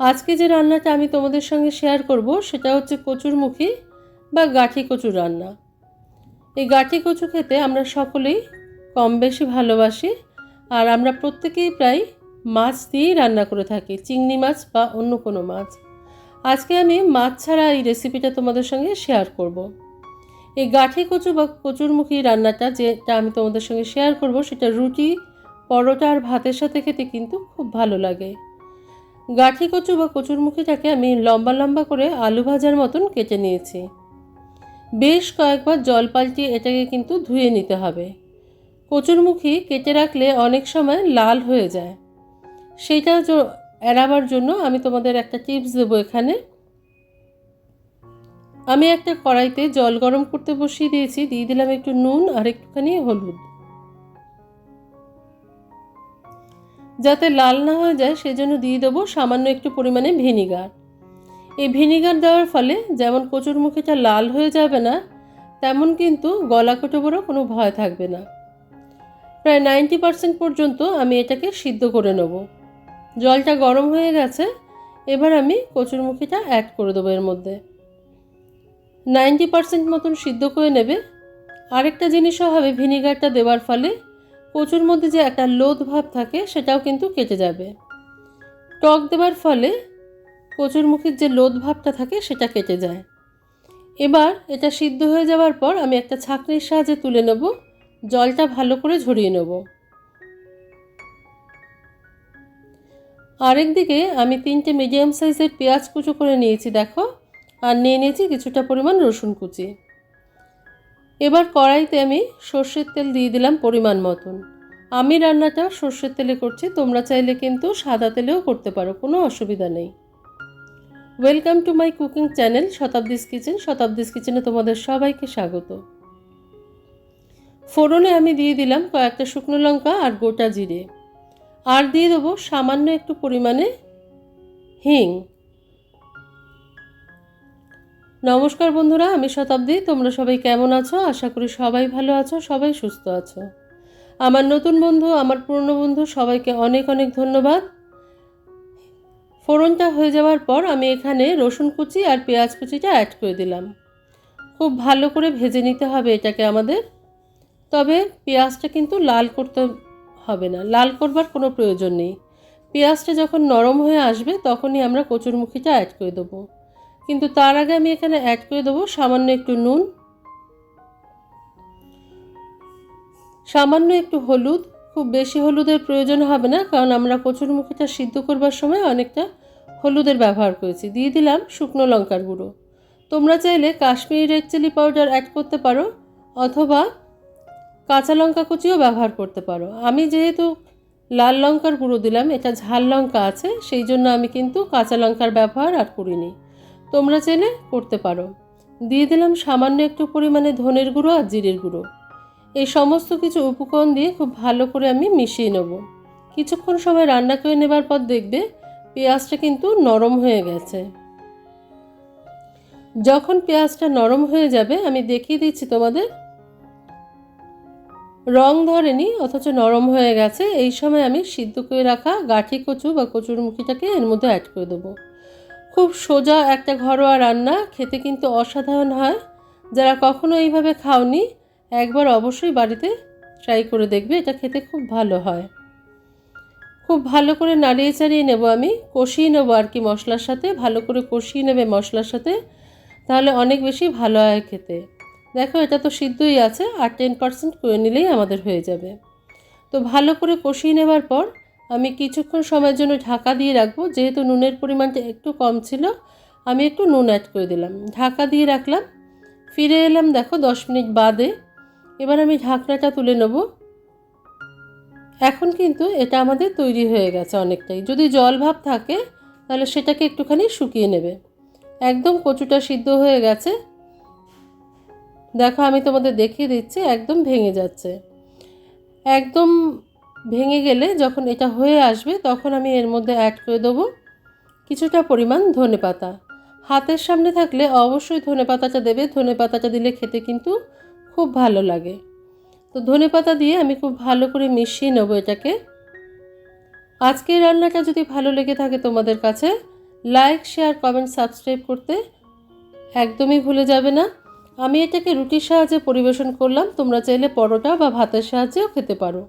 আজকে যে রান্নাটা আমি তোমাদের সঙ্গে শেয়ার করব, সেটা হচ্ছে কচুরমুখী বা গাঠি কচুর রান্না। এই গাঠি কচু খেতে আমরা সকলেই কম বেশি ভালোবাসি আর আমরা প্রত্যেকেই প্রায় মাছ দিয়েই রান্না করে থাকি, চিংড়ি মাছ বা অন্য কোনো মাছ। আজকে আমি মাছ ছাড়া এই রেসিপিটা তোমাদের সঙ্গে শেয়ার করব। এই গাঠি কচু বা কচুরমুখী রান্নাটা যেটা আমি তোমাদের সঙ্গে শেয়ার করব, সেটা রুটি, পরোটা আর ভাতের সাথে খেতে কিন্তু খুব ভালো লাগে। গাঠি কচু বা কচুরমুখীটাকে আমি লম্বা লম্বা করে আলু ভাজার মতন কেটে নিয়েছি। বেশ কয়েকবার জল পাল্টিয়ে এটাকে কিন্তু ধুয়ে নিতে হবে। কচুরমুখী কেটে রাখলে অনেক সময় লাল হয়ে যায়। সেইটা এড়াবার জন্য আমি তোমাদের একটা টিপস দেবো এখানে। আমি একটা কড়াইতে জল গরম করতে বসিয়ে দিয়েছি, দিয়ে দিলাম একটু নুন আর একটুখানি হলুদ। যাতে লাল না হয়ে যায়, সেজন্য দিয়ে দেবো সামান্য একটু পরিমাণে ভিনিগার। এই ভিনিগার দেওয়ার ফলে যেমন কচুরমুখীটা লাল হয়ে যাবে না, তেমন কিন্তু গলা কটবরও কোনো ভয় থাকবে না। প্রায় নাইনটি পার্সেন্ট পর্যন্ত আমি এটাকে সিদ্ধ করে নেব। জলটা গরম হয়ে গেছে, এবার আমি কচুরমুখীটা অ্যাড করে দেবো এর মধ্যে। নাইনটি পার্সেন্ট মতন সিদ্ধ করে নেবে। আরেকটা জিনিসও হবে, ভিনিগারটা দেওয়ার ফলে কচুর মধ্যে যে একটা লোদ ভাব থাকে, সেটাও কিন্তু কেটে যাবে। টক দেওয়ার ফলে কচুর মুখের যে লোদ ভাবটা থাকে, সেটা কেটে যায়। এবার এটা সিদ্ধ হয়ে যাওয়ার পর আমি একটা ছাঁকনির সাহায্যে তুলে নেব, জলটা ভালো করে ঝরিয়ে নেব। আরেকদিকে আমি তিনটে মিডিয়াম সাইজের পেঁয়াজ কুচো করে নিয়েছি, দেখো, আর নিয়ে নিয়েছি কিছুটা পরিমাণ রসুন কুচি। এবার কড়াইতে আমি সর্ষের তেল দিয়ে দিলাম পরিমাণ মতন। আমি রান্নাটা সর্ষের তেলে করছি, তোমরা চাইলে কিন্তু সাদা তেলেও করতে পারো, কোনো অসুবিধা নেই। Welcome to my cooking channel Shatabdi's kitchen Shatabdi's কিচেনে তোমাদের সবাইকে স্বাগত। ফোড়নে আমি দিয়ে দিলাম কয়েকটা শুকনো লঙ্কা আর গোটা জিরে। আর দিয়ে দেবো সামান্য একটু পরিমাণে হিং। নমস্কার বন্ধুরা, আমি শতাব্দী। তোমরা সবাই কেমন আছো? আশা করি সবাই ভালো আছো, সবাই সুস্থ আছো। আমার নতুন বন্ধু, আমার পুরনো বন্ধু, সবাইকে অনেক অনেক ধন্যবাদ। ফোড়নটা হয়ে যাওয়ার পর আমি এখানে রসুন কুচি আর পেঁয়াজ কুচিটা অ্যাড করে দিলাম। খুব ভালো করে ভেজে নিতে হবে এটাকে আমাদের। তবে পেঁয়াজটা কিন্তু লাল করতে হবে না, লাল করবার কোনো প্রয়োজন নেই। পেঁয়াজটা যখন নরম হয়ে আসবে, তখনই আমরা কচুরমুখিটা অ্যাড করে দেবো। কিন্তু তার আগে আমি এখানে অ্যাড করে দেবো সামান্য একটু নুন। সামান্য একটু হলুদ। খুব বেশি হলুদের প্রয়োজন হবে না, কারণ আমরা কচুরমুখিটা সিদ্ধ করবার সময় অনেকটা হলুদের ব্যবহার করেছি। দিয়ে দিলাম শুকনো লঙ্কার গুঁড়ো। তোমরা চাইলে Kashmiri red chilli powder add করতে পারো, অথবা কাঁচা লঙ্কা কুচিও ব্যবহার করতে পারো। আমি যেহেতু লাল লঙ্কার গুঁড়ো দিলাম, এটা ঝাল লঙ্কা আছে, সেই জন্য আমি কিন্তু কাঁচা লঙ্কার ব্যবহার আর করিনি। তোমরা চাইলে করতে পারো। দিয়ে দিলাম সামান্য একটু পরিমাণে ধনের গুঁড়ো আর জিরের গুঁড়ো। এই সমস্ত কিছু উপকরণ দিয়ে খুব ভালো করে আমি মিশিয়ে নেব। কিছুক্ষণ সময় রান্না করে নেবার পর দেখবে পেঁয়াজটা কিন্তু নরম হয়ে গেছে। যখন পেঁয়াজটা নরম হয়ে যাবে, আমি দেখিয়ে দিচ্ছি তোমাদের। রং ধরেনি, অথচ নরম হয়ে গেছে। এই সময় আমি সিদ্ধ করে রাখা গাঠি কচু বা কচুর মুখিটাকে এর মধ্যে অ্যাড করে দেবো। খুব সোজা একটা ঘরোয়া রান্না, খেতে কিন্তু অসাধারণ হয়। যারা কখনো এইভাবে খাওনি, একবার অবশ্যই বাড়িতে ট্রাই করে দেখবে, এটা খেতে খুব ভালো হয়। খুব ভালো করে নাড়িয়ে চাড়িয়ে নেব আমি, কষিয়ে নেব আর কি মশলার সাথে, ভালো করে কষিয়ে নেবে মশলার সাথে, তাহলে অনেক বেশি ভালো হয় খেতে। দেখো, এটা তো সিদ্ধই আছে, আর টেন পার্সেন্ট করে নিলেই আমাদের হয়ে যাবে। তো ভালো করে কষিয়ে নেবার পর আমি কিছুক্ষণ সময়ের জন্য ঢাকা দিয়ে রাখব। যেহেতু নুনের পরিমাণটা একটু কম ছিল, আমি একটু নুন অ্যাড করে দিলাম। ঢাকা দিয়ে রাখলাম। ফিরে এলাম দেখো দশ মিনিট বাদে। এবার আমি ঢাকনাটা তুলে নেব। এখন কিন্তু এটা আমাদের তৈরি হয়ে গেছে অনেকটাই। যদি জল ভাব থাকে, তাহলে সেটাকে একটুখানি শুকিয়ে নেবে। একদম কচুটা সিদ্ধ হয়ে গেছে। দেখো আমি তোমাদের দেখিয়ে দিচ্ছি, একদম ভেঙে যাচ্ছে। একদম ভেঙে গেলে যখন এটা হয়ে আসবে, তখন আমি এর মধ্যে অ্যাড করে দেবো কিছুটা পরিমাণ ধনে পাতা। হাতের সামনে থাকলে অবশ্যই ধনে পাতাটা দেবে। ধনে পাতাটা দিলে খেতে কিন্তু খুব ভালো লাগে। তো ধনে পাতা দিয়ে আমি খুব ভালো করে মিশিয়ে নেব এটাকে। আজকের রান্নাটা যদি ভালো লেগে থাকে তোমাদের কাছে লাইক শেয়ার কমেন্ট সাবস্ক্রাইব করতে একদমই ভুলে যাবে না। আমি এটাকে রুটির সাহায্যে পরিবেশন করলাম। তোমরা চাইলে পরোটা বা ভাতের সাহায্যেও খেতে পারো।